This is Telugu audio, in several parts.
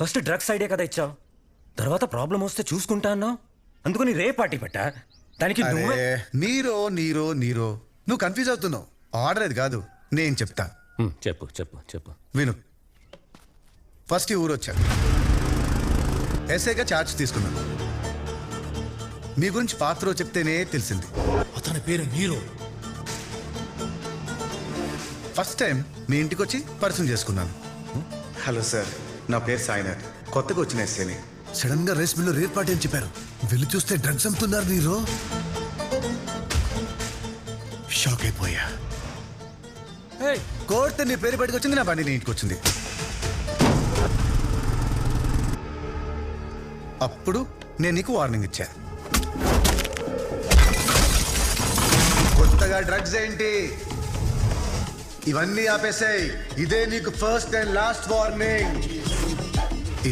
ఫస్ట్ డ్రగ్స్ ఐడియా కదా ఇచ్చావు. తర్వాత ప్రాబ్లం వస్తే చూసుకుంటా అన్నావు. అందుకని రే పార్టీ పెట్టా. దానికి నువ్వే అరే నీరో నీరో నీరో. నువ్వు కన్ఫ్యూజ్ అవుతున్నావు. ఆర్డర్ అది కాదు. నేను చెప్తా. చెప్పు చెప్పు చెప్పు. విను. ఫస్ట్ ఈ ఊరు వచ్చా ఎస్ఐగా ఛార్జ్ తీసుకున్నాను మీ గురించి పాత్ర చెప్తేనే తెలిసింది. అతని పేరు నీరు. ఫస్ట్ టైం మీ ఇంటికి వచ్చి పరిచయం చేసుకున్నాను. Hello sir. నా పేరు సాయినాథ్. కొత్తగా వచ్చిన ఎస్ఏని. సడన్గా రేస్ మిల్లో రేట్ పార్టీ అని చెప్పారు. వెళ్ళి చూస్తే డ్రగ్స్ అమ్ముతున్నారు మీరు. షాక్ అయిపోయా. కోర్టు నీ పేరు బయటకు వచ్చింది నా బండి నీ ఇంటికి వచ్చింది. అప్పుడు నేను నీకు వార్నింగ్ ఇచ్చా. కొత్తగా డ్రగ్స్ ఏంటి? ఇవన్నీ ఆపేసాయి. ఇదే నీకు ఫస్ట్ అండ్ లాస్ట్ వార్నింగ్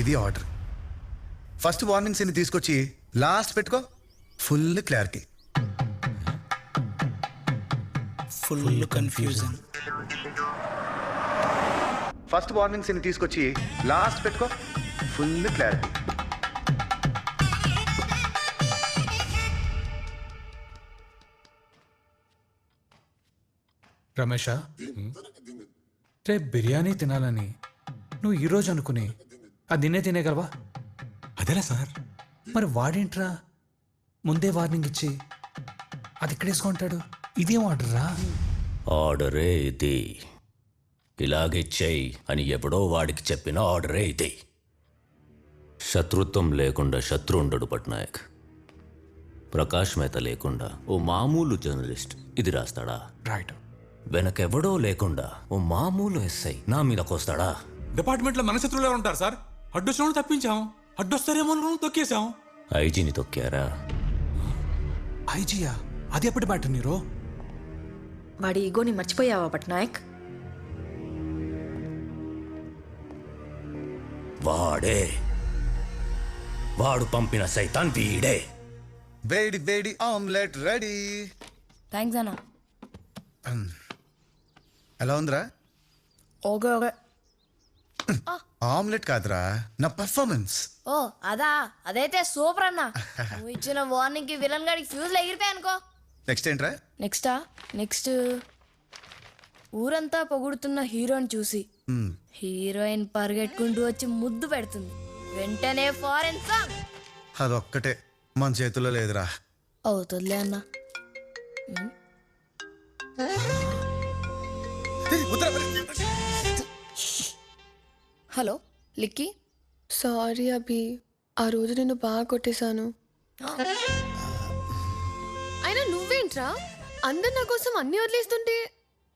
ఇది ఆర్డర్. ఫస్ట్ వార్నింగ్స్ ఇన్ని తీసుకొచ్చి లాస్ట్ పెట్టుకో. Full clarity full confusion first warnings ఇన్ని తీసుకొచ్చి లాస్ట్ పెట్టుకో. ఫుల్ క్లారిటీ రమేష రేపు బిర్యానీ తినాలని నువ్వు ఈరోజు అనుకుని అది నిన్నే తినేగలవా అదేలా సార్. మరి వాడేంట్రా? ముందే వార్నింగ్ ఇచ్చి అది ఇక్కడేసుకుంటాడు ఇదేం ఆర్డర్రా ఆర్డరే ఇది. ఇలాగిచ్చేయి అని ఎప్పుడో వాడికి చెప్పిన ఆర్డరే ఇది. శత్రుత్వం లేకుండా శత్రు ఉండడు పట్నాయక్. ప్రకాష్ మేత లేకుండా ఓ మామూలు జర్నలిస్ట్ ఇది రాస్తాడా? రైట్ వెనకెవడో లేకుండా ఓ మామూలు ఎస్ఐ నా మీదకొస్తాడా డిపార్ట్మెంట్లో మన శత్రువులు ఎవరు ఉంటారు సార్? అడ్డొచ్చిన తప్పించాం. అడ్డొస్తారేమో తొక్కేశాం. ఐజీని తొక్కారా? ఐజియా? అది ఎప్పటి బ్యాటర్ నీరో? వాడి ఈగోని మర్చిపోయావా పట్నాయక్? వాడే. వాడు పంపిన సైతాన్ వీడే. వేడి వేడి ఆమ్లెట్ రెడీ. థ్యాంక్స్ అన్న. ఎలా ఉందిరా? Okay okay. ఆమ్లెట్ కాదురా నా పర్ఫార్మెన్స్ ఓ అదా అదైతే సూపర్ అన్న. నువ్వు ఇచ్చిన వార్నింగ్కి విలన్ గాడికి ఫ్యూజ్ ఎగిరిపోయా అనుకో. నెక్స్ట్ ఏంట్రా? నెక్స్టా నెక్స్ట్ ఊరంతా పొగుడుతున్న హీరోని చూసి హీరోయిన్ పరిగెట్టుకుంటూ వచ్చి ముద్దు పెడుతుంది. వెంటనే ఫారెన్ సాంగ్ అదొక్కటే మన చేతుల్లో లేదురా. అవుతుందిలే అన్న. హలో లిక్కీ. సారీ అభి ఆ రోజు నేను బాగా కొట్టేశాను. అయినా నువ్వేంట్రా? అందరు నా కోసం అన్ని వదిలేస్తుంటే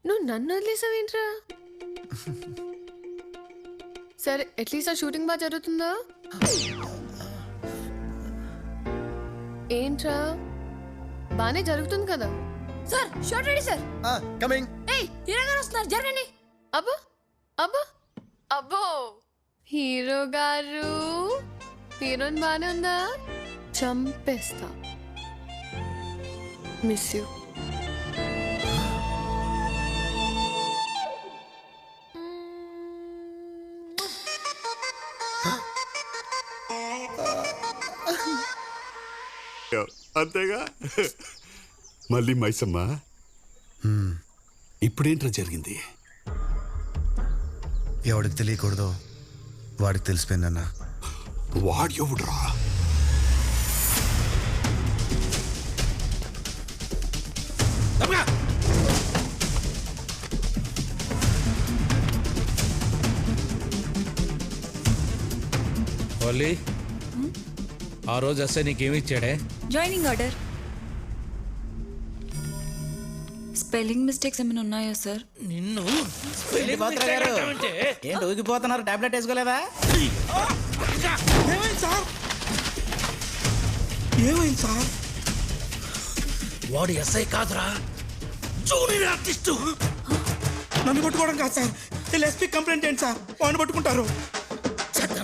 నువ్వు నన్ను వదిలేసావేంట్రా? సరే అట్లీస్ట్ ఆ షూటింగ్ బాగా జరుగుతుందా? ఏంట్రా? బానే జరుగుతుంది కదా? Sir shot ready sir. Coming ఏయ్ హీరో గారు వస్తున్నారు జరగండి. అబ్బో అబ్బో. అబ్బో! హీరో గారు హీరోయిన్ బానే ఉందా? చంపేస్తా. మిస్ యూ అంతేగా? మళ్ళీ మైసమ్మ? ఇప్పుడేంట్రా జరిగింది? ఎవడికి తెలియకూడదో వాడికి తెలిసిపోయిందన్నా వాడు ఎవడురా ఆ రోజు అస్సే నీకేమి ఇచ్చాడే? జాయినింగ్ ఆర్డర్ స్పెల్లింగ్ మిస్టేక్స్ ఏమైనా ఉన్నాయా సార్? నిన్ను ఏంటి ఊగిపోతున్నారు? టాబ్లెట్ వేసుకోలేదా? ఏమైంది సార్? ఏమైంది సార్? వాడు ఎస్ఐ కాదురా. Junior artist. నన్ను పట్టుకోవడం కాదు సార్. వీళ్ళు ఎస్పీ కంప్లైంట్ ఏంటి సార్? వాడిని పట్టుకుంటారు. అయినా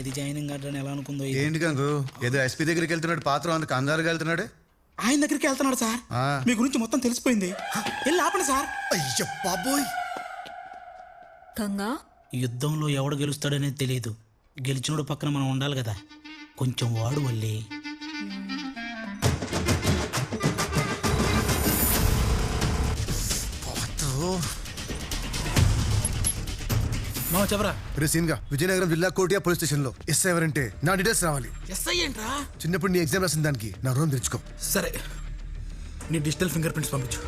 అది జాయినింగ్ ఆర్డర్ అని ఎలా అనుకుందో ఇది. ఏంటి గంగు? ఏదో ఎస్పీ దగ్గరికి వెళ్తున్నాడు పాత్ర అంత కంగారుగా వెళ్తున్నాడు? ఆయన దగ్గరికి వెళ్తున్నాడు సార్. ఆ. మీ గురించి మొత్తం తెలిసిపోయింది. వెళ్ళి ఆపండి సార్. అయ్య బాబోయ్! గంగా? యుద్ధంలో ఎవడు గెలుస్తాడనేది తెలియదు. గెలిచినోడు పక్కన మనం ఉండాలి కదా. కొంచెం వాడు వల్లి మా చెప్పరా? రే సీన్గా విజయనగరం జిల్లా కోటియా పోలీస్ స్టేషన్లో ఎస్ ఎవరంటే నా డీటెయిల్స్ రావాలి. ఎస్ఐ ఏంట్రా? చిన్నప్పుడు నీ ఎగ్జామ్ రాసిన దానికి నా రూమ్ తెచ్చుకో. సరే. నీ డిజిటల్ ఫింగర్ ప్రింట్స్ పంపించు.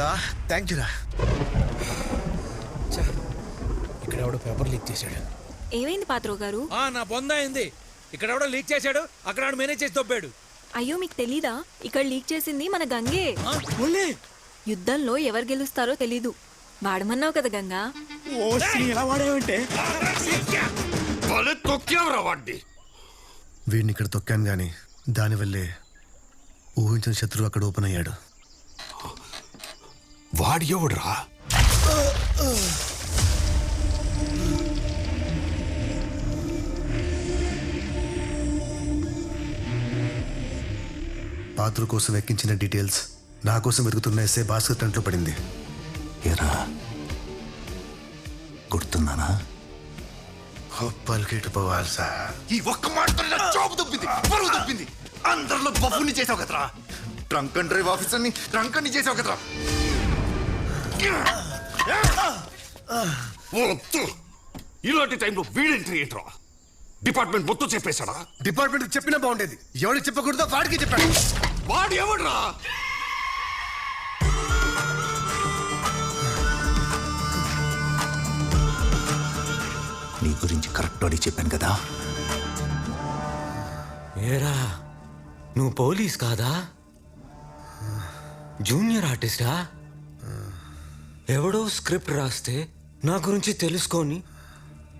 సీన్గా థ్యాంక్ యూ రా. ఇక్కడ ఎవడో పేపర్ లీక్ చేశాడు. ఏమైంది పాత్రో గారు? ఆ నా బొంద అయింది. ఇక్కడ ఎవడో లీక్ చేశాడు అక్కడ ఆడు మేనేజ్ చేసి తొప్పాడు అయ్యో మీకు తెలీదా? ఇక్కడ లీక్ చేసింది మన గంగే. యుద్ధంలో ఎవరు గెలుస్తారో తెలీదు. వాడమన్నావు కదా గంగా. ఓ ఎలా వాడేవంటే? భలే తొక్కేవరా వాడిని వీడిని ఇక్కడ తొక్కాను గాని దానివల్లే ఊహించిన శత్రువు అక్కడ ఓపెన్ అయ్యాడు. వాడు ఎవడురా పాత్ర కోసం ఎక్కించిన డీటెయిల్స్ నా కోసం వెతుకుతున్న ఎస్ఏ భాస్కర్ టంట్లో పడింది. ఎరా గుర్తున్నానా? పలికేటు పోవాలి సార్. ఈ ఒక్క మాటతో నా జాబ్ దొబ్బింది పరువు దొబ్బింది. అందరిలో బఫుని చేసావు కదరా. ట్రంక్ అండ్ డ్రైవ్ ఆఫీసర్ని ట్రంక్ అని చేసావు కదరా. ఇలాంటి టైంలో వీడెంట్రీ ఏంట్రా? డిపార్ట్మెంట్ మొత్తం చెప్పేశాడా? డిపార్ట్మెంట్ చెప్పినా బాగుండేది. ఎవరికి చెప్పకూడదో వాడికి చెప్పాడు. వాడు ఎవడ్రా? నీ గురించి కరెక్ట్ అడిగి చెప్పాను కదా. ఏరా నువ్వు పోలీస్ కాదా? జూనియర్ ఆర్టిస్టా? ఎవడో స్క్రిప్ట్ రాస్తే నా గురించి తెలుసుకొని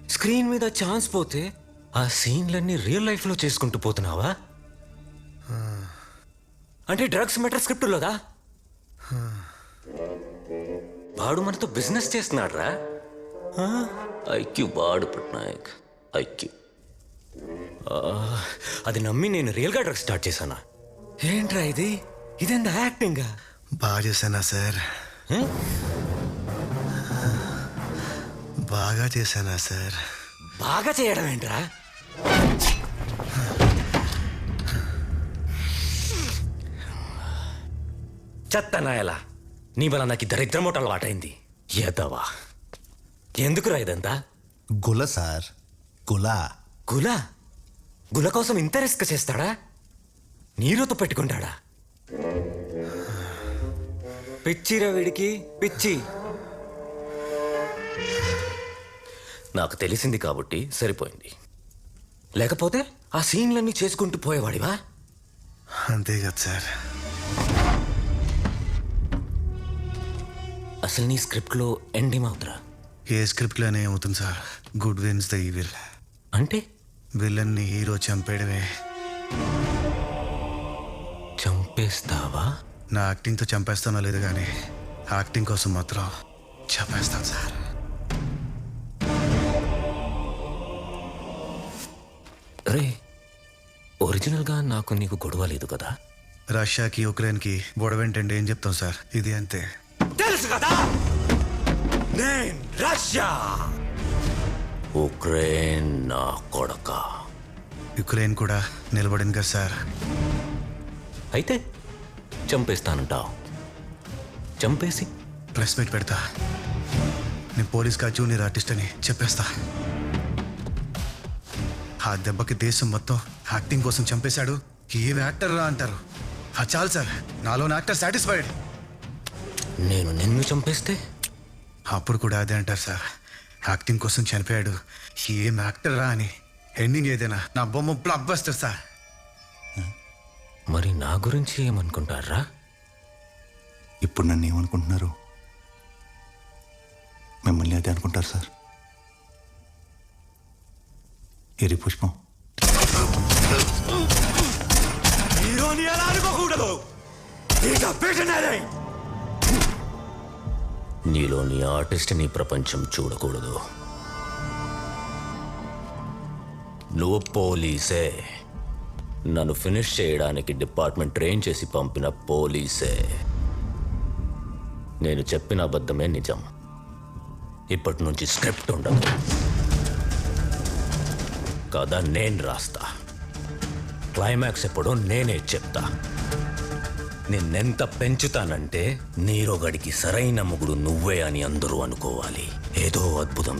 స్క్రీన్ మీద ఛాన్స్ పోతే ఆ సీన్లన్నీ రియల్ లైఫ్లో చేసుకుంటూ పోతున్నావా? అంటే డ్రగ్స్ మెటర్ స్క్రిప్ట్లోదా? వాడు మనతో బిజినెస్ చేస్తున్నాడు రా ఐక్యూ బాడు పట్నాయక్. ఐక్యూ. అది నమ్మి నేను రియల్గా డ్రగ్స్ స్టార్ట్ చేశానా? ఏంట్రా ఇది? ఇదెంత యాక్టింగ్? బాగా చేశానా సార్? బాగా చేశానా సార్? బాగా చేయడం ఏంట్రా? చెత్త నాయలా నీ వల్ల నాకు దరిద్రమూట అలవాటైంది ఎదవా ఎందుకురా ఇదంతా? గుల సార్ గుల. గుల? గుల కోసం ఇంత రిస్క్ చేస్తాడా? నీరుతో పెట్టుకుంటాడా? పిచ్చిరా వీడికి పిచ్చి. నాకు తెలిసింది కాబట్టి సరిపోయింది. లేకపోతే ఆ సీన్లన్నీ చేసుకుంటూ పోయేవాడివా? అంతే కదా సార్. అసలు నీ స్క్రిప్ట్లో ఎండింగ్ అవుతురా ఏ స్క్రిప్ట్లోనే ఏమవుతుంది sir. Good wins the evil. అంటే? విలన్ని హీరో చంపేయడమే. చంపేస్తావా? నా యాక్టింగ్తో చంపేస్తానో లేదు కానీ యాక్టింగ్ కోసం మాత్రం చంపేస్తాను సార్. రే ఒరిజినల్గా నాకు నీకు గొడవ లేదు కదా? రష్యాకి ఉక్రెయిన్కి గొడవేంటండి? ఏం చెప్తాం సార్? ఇది అంతే. తెలుసు కదా? నేను రష్యా. ఉక్రెయిన్ నా కొడక. యుక్రెయిన్ కూడా నిలబడింది కదా సార్. అయితే చంపేస్తానంటావు. చంపేసి ప్రెస్ మీట్ పెడతా. నేను పోలీస్ కా జూనియర్ ఆర్టిస్ట్ అని చెప్పేస్తా. ఆ దెబ్బకి దేశం మొత్తం యాక్టింగ్ కోసం చంపేశాడు. ఏం యాక్టర్ రా అంటారు? ఆ చాలు సార్ నాలోని యాక్టర్ సాటిస్ఫైడ్. నేను నిన్ను చంపేస్తే? అప్పుడు కూడా అదే అంటారు సార్. యాక్టింగ్ కోసం చనిపోయాడు. ఏం యాక్టర్ రా అని. ఎండింగ్ ఏదైనా. నా బొమ్మ బ్లాక్ బస్టర్ సార్. మరి నా గురించి ఏమనుకుంటారా? ఇప్పుడు నన్ను ఏమనుకుంటున్నారు? మిమ్మల్ని అదే అనుకుంటారు సార్. ఇది పుష్పం. హీరోని అలా అనుకోకూడదు నీలోని ఆర్టిస్ట్ని ప్రపంచం చూడకూడదు. నువ్వు పోలీసే. నన్ను ఫినిష్ చేయడానికి డిపార్ట్మెంట్ ట్రైన్ చేసి పంపిన పోలీసే. నేను చెప్పిన అబద్ధమే నిజం. ఇప్పటి నుంచి స్క్రిప్ట్ ఉండదు. కథ నేను రాస్తా. క్లైమాక్స్ ఎప్పుడో నేనే చెప్తా. నిన్నెంత పెంచుతానంటే నీరొగడికి సరైన ముగుడు నువ్వే అని అందరూ అనుకోవాలి. ఏదో అద్భుతం